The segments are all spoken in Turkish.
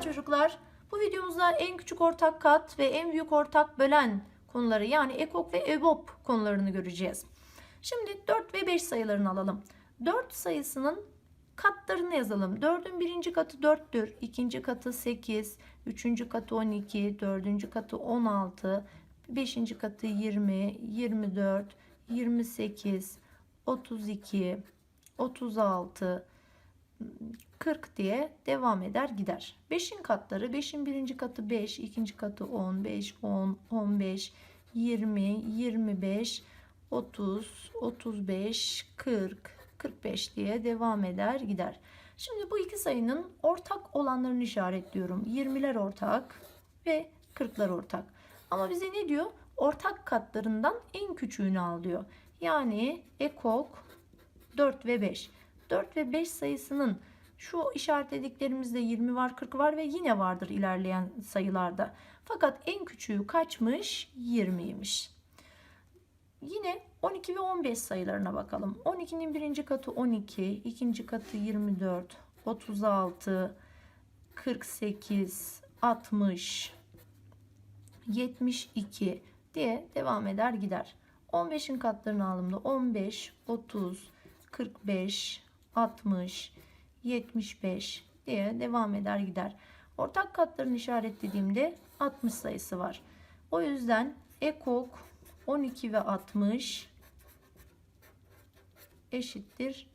Çocuklar. Bu videomuzda en küçük ortak kat ve en büyük ortak bölen konuları yani ekok ve ebop konularını göreceğiz. Şimdi 4 ve 5 sayılarını alalım. 4 sayısının katlarını yazalım. 4'ün birinci katı 4'tür. ikinci katı 8. Üçüncü katı 12. Dördüncü katı 16. Beşinci katı 20. 24. 28. 32. 36. 40 diye devam eder gider. 5'in katları 5'in birinci katı 5, ikinci katı 10, 5, 10, 15, 20, 25, 30, 35, 40, 45 diye devam eder gider. Şimdi bu iki sayının ortak olanlarını işaretliyorum. 20'ler ortak ve 40'lar ortak. Ama bize ne diyor? Ortak katlarından en küçüğünü al diyor. Yani ekok 4 ve 5. 4 ve 5 sayısının şu işaretlediklerimizde 20 var, 40 var ve yine vardır ilerleyen sayılarda. Fakat en küçüğü kaçmış? 20'ymiş. Yine 12 ve 15 sayılarına bakalım. 12'nin birinci katı 12, ikinci katı 24, 36, 48, 60, 72 diye devam eder gider. 15'in katlarını aldığımda 15, 30, 45, 60, 75 diye devam eder gider. Ortak katlarını işaretlediğimde 60 sayısı var. O yüzden ekok 12 ve 60 eşittir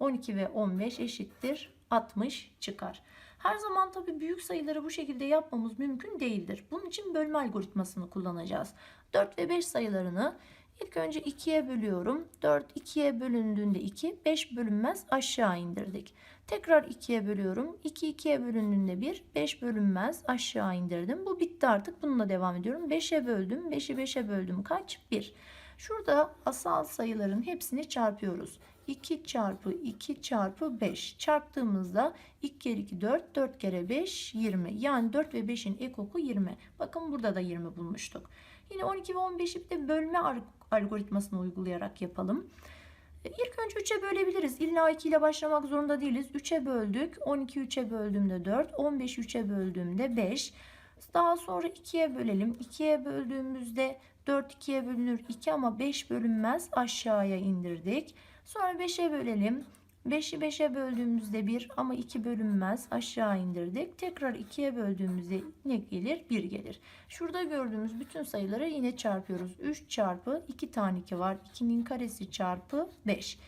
12 ve 15 eşittir 60 çıkar. Her zaman tabi büyük sayıları bu şekilde yapmamız mümkün değildir. Bunun için bölme algoritmasını kullanacağız. 4 ve 5 sayılarını ilk önce 2'ye bölüyorum. 4 2'ye bölündüğünde 2, 5 bölünmez aşağı indirdik. Tekrar 2'ye bölüyorum. 2 2'ye bölündüğünde 1, 5 bölünmez aşağı indirdim. Bu bitti artık. Bununla devam ediyorum. 5'e böldüm. 5'i 5'e böldüm. Kaç? 1. Şurada asal sayıların hepsini çarpıyoruz. 2 çarpı 2 çarpı 5 çarptığımızda 2 kere 2 4 4 kere 5 20 yani 4 ve 5'in ekoku 20 bakın burada da 20 bulmuştuk yine 12 ve 15'i bir de bölme algoritmasını uygulayarak yapalım İlk önce 3'e bölebiliriz. İlla 2 ile başlamak zorunda değiliz. 3'e böldük. 12 3'e böldüğümde 4. 15 3'e böldüğümde 5. Daha sonra 2'ye bölelim. 2'ye böldüğümüzde 4 2'ye bölünür 2 ama 5 bölünmez aşağıya indirdik. Sonra 5'e bölelim. 5'i 5'e böldüğümüzde 1 ama 2 bölünmez aşağı indirdik. Tekrar 2'ye böldüğümüzde ne gelir? 1 gelir. Şurada gördüğümüz bütün sayıları yine çarpıyoruz. 3 çarpı 2 tane 2 var. 2'nin karesi çarpı 5.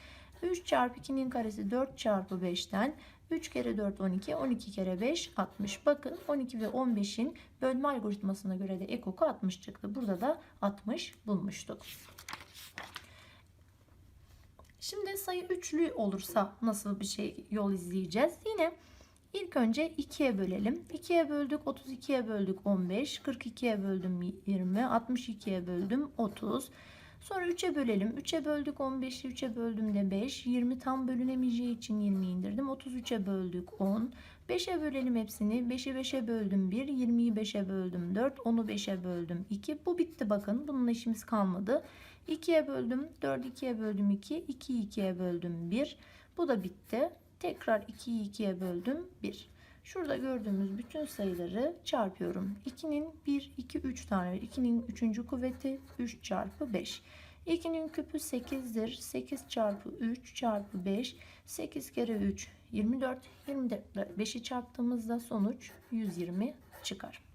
3 çarpı 2'nin karesi 4 çarpı 5'ten 3 kere 4 12, 12 kere 5 60. Bakın 12 ve 15'in bölme algoritmasına göre de ekoku 60 çıktı. Burada da 60 bulmuştuk. Şimdi sayı üçlü olursa nasıl bir şey yol izleyeceğiz? Yine ilk önce 2'ye bölelim. 2'ye böldük 32'ye böldük 15. 42'ye böldüm 20. 62'ye böldüm 30. Sonra 3'e bölelim. 3'e böldük 15'i 3'e böldüğümde 5. 20 tam bölünemeyeceği için 20 indirdim. 33'e böldük 10. 5'e bölelim hepsini. 5'i 5'e böldüm 1. 20'yi 5'e böldüm 4. 10'u 5'e böldüm 2. Bu bitti bakın. Bununla işimiz kalmadı. 2'ye böldüm 4. 2'ye böldüm 2. 2'yi 2'ye böldüm 1. Bu da bitti. Tekrar 2'yi 2'ye böldüm 1. Şurada gördüğümüz bütün sayıları çarpıyorum. 2'nin 1, 2, 3 tane. 2'nin 3. kuvveti 3 çarpı 5. 2'nin küpü 8'dir. 8 çarpı 3 çarpı 5. 8 kere 3 24. 24 5'i çarptığımızda sonuç 120 çıkar.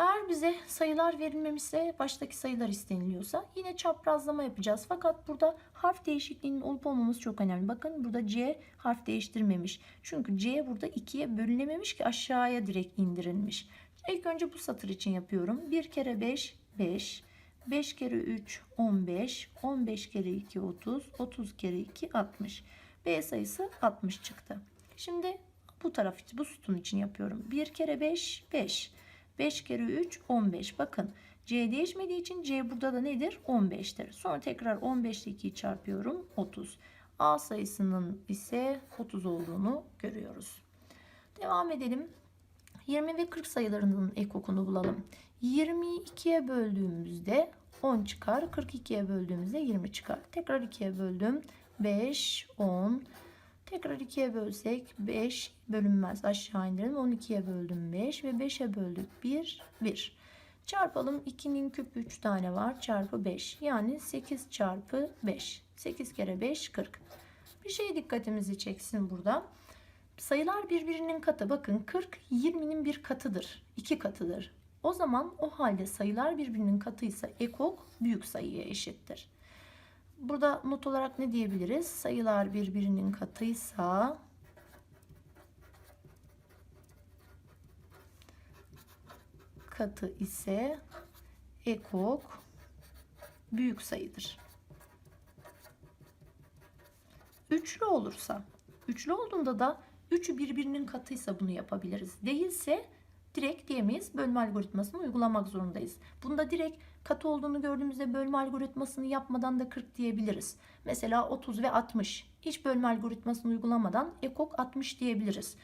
Eğer bize sayılar verilmemişse baştaki sayılar isteniliyorsa yine çaprazlama yapacağız. Fakat burada harf değişikliğinin olup olmaması çok önemli. Bakın burada C harf değiştirmemiş. Çünkü C burada 2'ye bölünememiş ki aşağıya direkt indirilmiş. İlk önce bu satır için yapıyorum. 1 kere 5 5. 5 kere 3 15. 15 kere 2 30. 30 kere 2 60. B sayısı 60 çıktı. Şimdi bu taraf için bu sütun için yapıyorum. 1 kere 5 5. 5 kere 3 15. Bakın C değişmediği için C burada da nedir? 15'tir. Sonra tekrar 15 ile 2'yi çarpıyorum. 30. A sayısının ise 30 olduğunu görüyoruz. Devam edelim. 20 ve 40 sayılarının ekokunu bulalım. 20'yi 2'ye böldüğümüzde 10 çıkar. 42'ye böldüğümüzde 20 çıkar. Tekrar 2'ye böldüm. 5, 10. Tekrar 2'ye bölsek 5 bölünmez aşağı indirelim. 12'ye böldüm 5 ve 5'e böldük 1 1. Çarpalım 2'nin küpü 3 tane var çarpı 5 yani 8 çarpı 5. 8 kere 5 40. Bir şey dikkatimizi çeksin burada. Sayılar birbirinin katı. Bakın 40 20'nin bir katıdır. 2 katıdır. O zaman o halde sayılar birbirinin katıysa ekok büyük sayıya eşittir. Burada not olarak ne diyebiliriz? Sayılar birbirinin katıysa katı ise ekok büyük sayıdır. Üçlü olursa, üçlü olduğunda da üçü birbirinin katıysa bunu yapabiliriz. Değilse direkt diyemeyiz bölme algoritmasını uygulamak zorundayız. Bunda direkt katı olduğunu gördüğümüzde bölme algoritmasını yapmadan da 40 diyebiliriz. Mesela 30 ve 60. Hiç bölme algoritmasını uygulamadan ekok 60 diyebiliriz.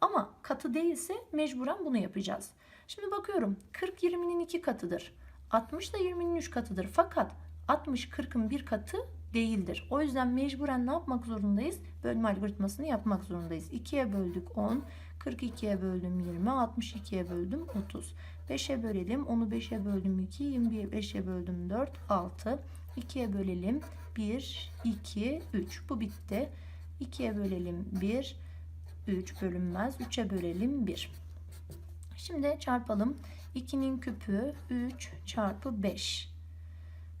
Ama katı değilse mecburen bunu yapacağız. Şimdi bakıyorum 40 20'nin 2 katıdır. 60 da 20'nin 3 katıdır. Fakat 60 40'ın bir katı değildir. O yüzden mecburen ne yapmak zorundayız? Bölme algoritmasını yapmak zorundayız. 2'ye böldük 10, 42'ye böldüm 20, 62'ye böldüm 30. 5'e bölelim. 10'u 5'e böldüm 2, 25'e böldüm 4, 6. 2'ye bölelim 1, 2, 3. Bu bitti. 2'ye bölelim 1, 3 bölünmez. 3'e bölelim 1. Şimdi çarpalım. 2'nin küpü 3 çarpı 5.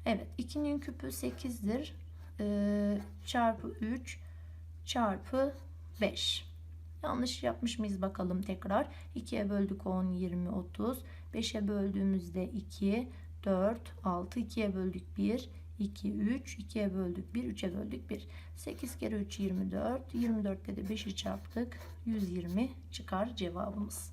Evet 2'nin küpü 8'dir. Ee, çarpı 3 çarpı 5. Yanlış yapmış mıyız bakalım tekrar. 2'ye böldük 10, 20, 30. 5'e böldüğümüzde 2, 4, 6. 2'ye böldük 1, 2, 3. 2'ye böldük 1, 3'e böldük 1. 8 kere 3 24. 24'te de 5'i çarptık. 120 çıkar cevabımız.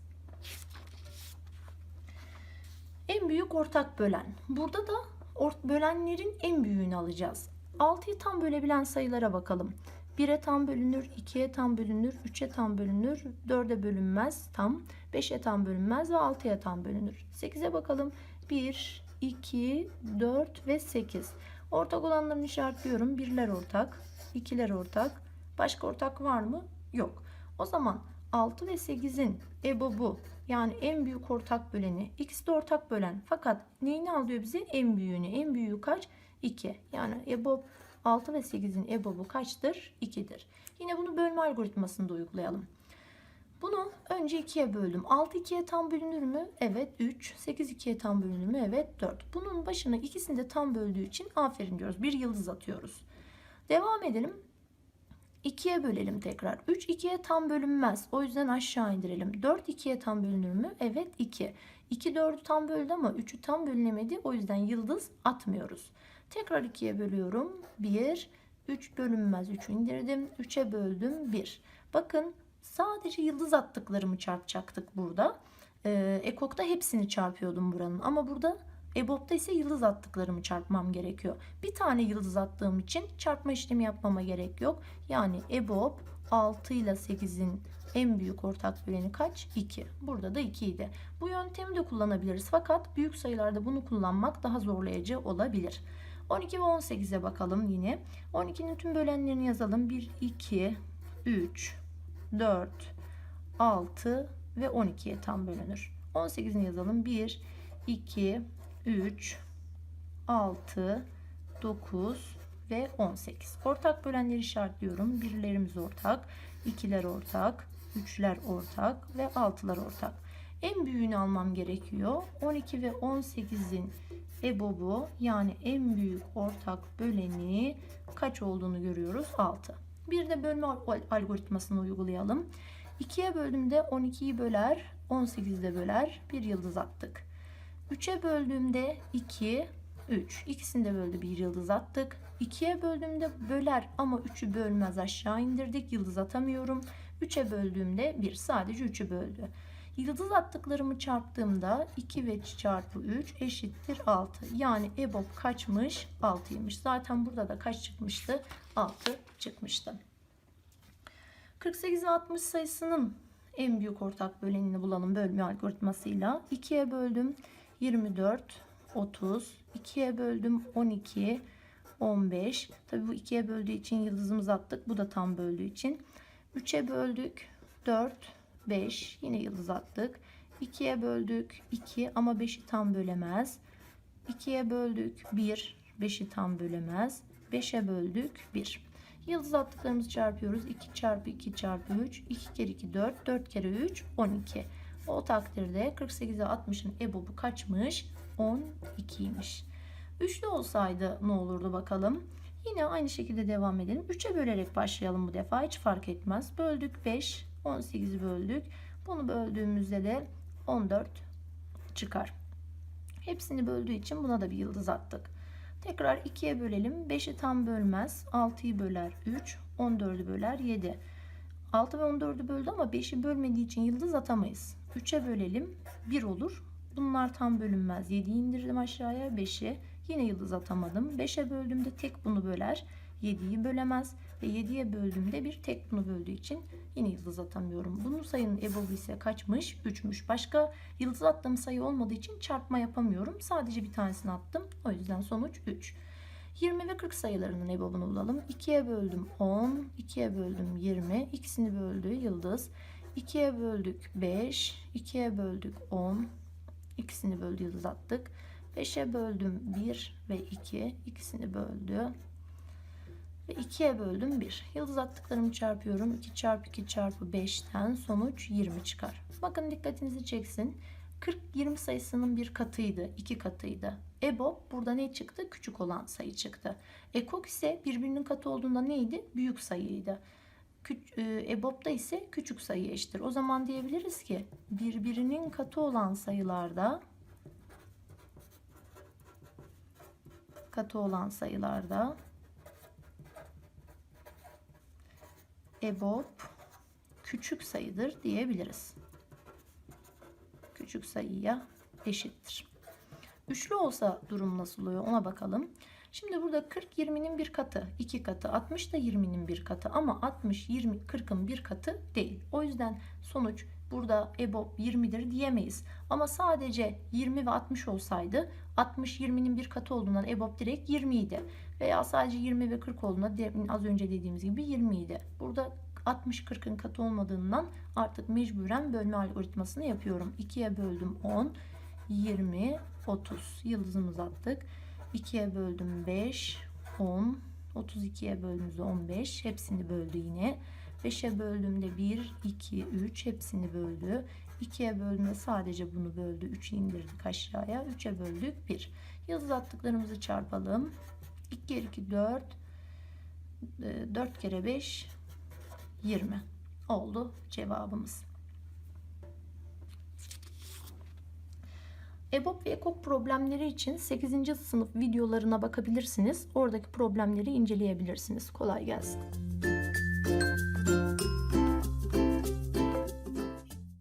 En büyük ortak bölen. Burada da ort bölenlerin en büyüğünü alacağız. 6'yı tam bölebilen sayılara bakalım. 1'e tam bölünür, 2'ye tam bölünür, 3'e tam bölünür, 4'e bölünmez tam, 5'e tam bölünmez ve 6'ya tam bölünür. 8'e bakalım. 1, 2, 4 ve 8. Ortak olanlarını işaretliyorum. Birler ortak, ikiler ortak. Başka ortak var mı? Yok. O zaman 6 ve 8'in EBOB'u yani en büyük ortak böleni. İkisi de ortak bölen. Fakat neyini alıyor bize? En büyüğünü. En büyüğü kaç? 2. Yani EBOB 6 ve 8'in EBOB'u kaçtır? 2'dir. Yine bunu bölme algoritmasında uygulayalım. Bunu önce 2'ye böldüm. 6 2'ye tam bölünür mü? Evet 3. 8 2'ye tam bölünür mü? Evet 4. Bunun başına ikisini de tam böldüğü için aferin diyoruz. Bir yıldız atıyoruz. Devam edelim. 2'ye bölelim tekrar. 3 2'ye tam bölünmez. O yüzden aşağı indirelim. 4 2'ye tam bölünür mü? Evet 2. 2 4'ü tam böldü ama 3'ü tam bölünemedi. O yüzden yıldız atmıyoruz. Tekrar 2'ye bölüyorum. 1 3 bölünmez. 3'ü indirdim. 3'e böldüm 1. Bakın sadece yıldız attıklarımı çarpacaktık burada. Ee, ekokta hepsini çarpıyordum buranın. Ama burada EBOB'da ise yıldız attıklarımı çarpmam gerekiyor. Bir tane yıldız attığım için çarpma işlemi yapmama gerek yok. Yani EBOB 6 ile 8'in en büyük ortak böleni kaç? 2. Burada da 2 idi. Bu yöntemi de kullanabiliriz. Fakat büyük sayılarda bunu kullanmak daha zorlayıcı olabilir. 12 ve 18'e bakalım yine. 12'nin tüm bölenlerini yazalım. 1, 2, 3, 4, 6 ve 12'ye tam bölünür. 18'ini yazalım. 1, 2, 3, 6, 9 ve 18. Ortak bölenleri işaretliyorum. Birlerimiz ortak, ikiler ortak, üçler ortak ve altılar ortak. En büyüğünü almam gerekiyor. 12 ve 18'in EBOB'u yani en büyük ortak böleni kaç olduğunu görüyoruz? 6. Bir de bölme algoritmasını uygulayalım. 2'ye böldüğümde 12'yi böler, 18'de böler. Bir yıldız attık. 3'e böldüğümde 2, 3. İkisini de böldü bir yıldız attık. 2'ye böldüğümde böler ama 3'ü bölmez aşağı indirdik. Yıldız atamıyorum. 3'e böldüğümde 1 sadece 3'ü böldü. Yıldız attıklarımı çarptığımda 2 ve çarpı 3 eşittir 6. Yani EBOB kaçmış? 6'ymış. Zaten burada da kaç çıkmıştı? 6 çıkmıştı. 48 ve 60 sayısının en büyük ortak bölenini bulalım bölme algoritmasıyla. 2'ye böldüm 24, 30. 2'ye böldüm 12, 15. Tabi bu 2'ye böldüğü için yıldızımızı attık. Bu da tam böldüğü için. 3'e böldük. 4, 5. Yine yıldız attık. 2'ye böldük. 2 ama 5'i tam bölemez. 2'ye böldük. 1. 5'i tam bölemez. 5'e böldük. 1. Yıldız attıklarımızı çarpıyoruz. 2 çarpı 2 çarpı 3. 2 kere 2 4. 4 kere 3 12. O takdirde 48'e 60'ın ebobu kaçmış? 12'ymiş. Üçlü olsaydı ne olurdu bakalım. Yine aynı şekilde devam edelim. 3'e bölerek başlayalım bu defa. Hiç fark etmez. Böldük 5. 18'i böldük. Bunu böldüğümüzde de 14 çıkar. Hepsini böldüğü için buna da bir yıldız attık. Tekrar 2'ye bölelim. 5'i tam bölmez. 6'yı böler 3. 14'ü böler 7. 6 ve 14'ü böldü ama 5'i bölmediği için yıldız atamayız. 3'e bölelim 1 olur. Bunlar tam bölünmez. 7'yi indirdim aşağıya 5'i. Yine yıldız atamadım. 5'e böldüğümde tek bunu böler. 7'yi bölemez. Ve 7'ye böldüğümde bir tek bunu böldüğü için yine yıldız atamıyorum. Bunun sayının ebobu ise kaçmış? 3'müş. Başka yıldız attığım sayı olmadığı için çarpma yapamıyorum. Sadece bir tanesini attım. O yüzden sonuç 3. 20 ve 40 sayılarının ebobunu bulalım. 2'ye böldüm 10, 2'ye böldüm 20, ikisini böldü yıldız. 2'ye böldük 5, 2'ye böldük 10, ikisini böldü yıldız attık. 5'e böldüm 1 ve 2, ikisini böldü. Ve 2'ye böldüm 1. Yıldız attıklarımı çarpıyorum. 2 çarpı 2 çarpı 5'ten sonuç 20 çıkar. Bakın dikkatinizi çeksin. 40 20 sayısının bir katıydı, iki katıydı. EBOB burada ne çıktı? Küçük olan sayı çıktı. EKOK ise birbirinin katı olduğunda neydi? Büyük sayıydı. Küç, e, EBOB'da ise küçük sayı eşittir. O zaman diyebiliriz ki birbirinin katı olan sayılarda katı olan sayılarda EBOB küçük sayıdır diyebiliriz küçük sayıya eşittir. Üçlü olsa durum nasıl oluyor ona bakalım. Şimdi burada 40 20'nin bir katı, iki katı, 60 da 20'nin bir katı ama 60 20 40'ın bir katı değil. O yüzden sonuç burada EBOB 20'dir diyemeyiz. Ama sadece 20 ve 60 olsaydı 60 20'nin bir katı olduğundan EBOB direkt 20 idi. Veya sadece 20 ve 40 olduğunda az önce dediğimiz gibi 20 idi. Burada 60-40'ın katı olmadığından artık mecburen bölme algoritmasını yapıyorum. 2'ye böldüm 10, 20, 30. Yıldızımızı attık. 2'ye böldüm 5, 10, 32'ye böldüğümüzde 15. Hepsini böldü yine. 5'e böldüğümde 1, 2, 3 hepsini böldü. 2'ye böldüğümde sadece bunu böldü. 3'ü indirdik aşağıya. 3'e böldük 1. Yıldız attıklarımızı çarpalım. 2 kere 2 4. 4 kere 5 20 oldu cevabımız. EBOB ve EKOK problemleri için 8. sınıf videolarına bakabilirsiniz. Oradaki problemleri inceleyebilirsiniz. Kolay gelsin.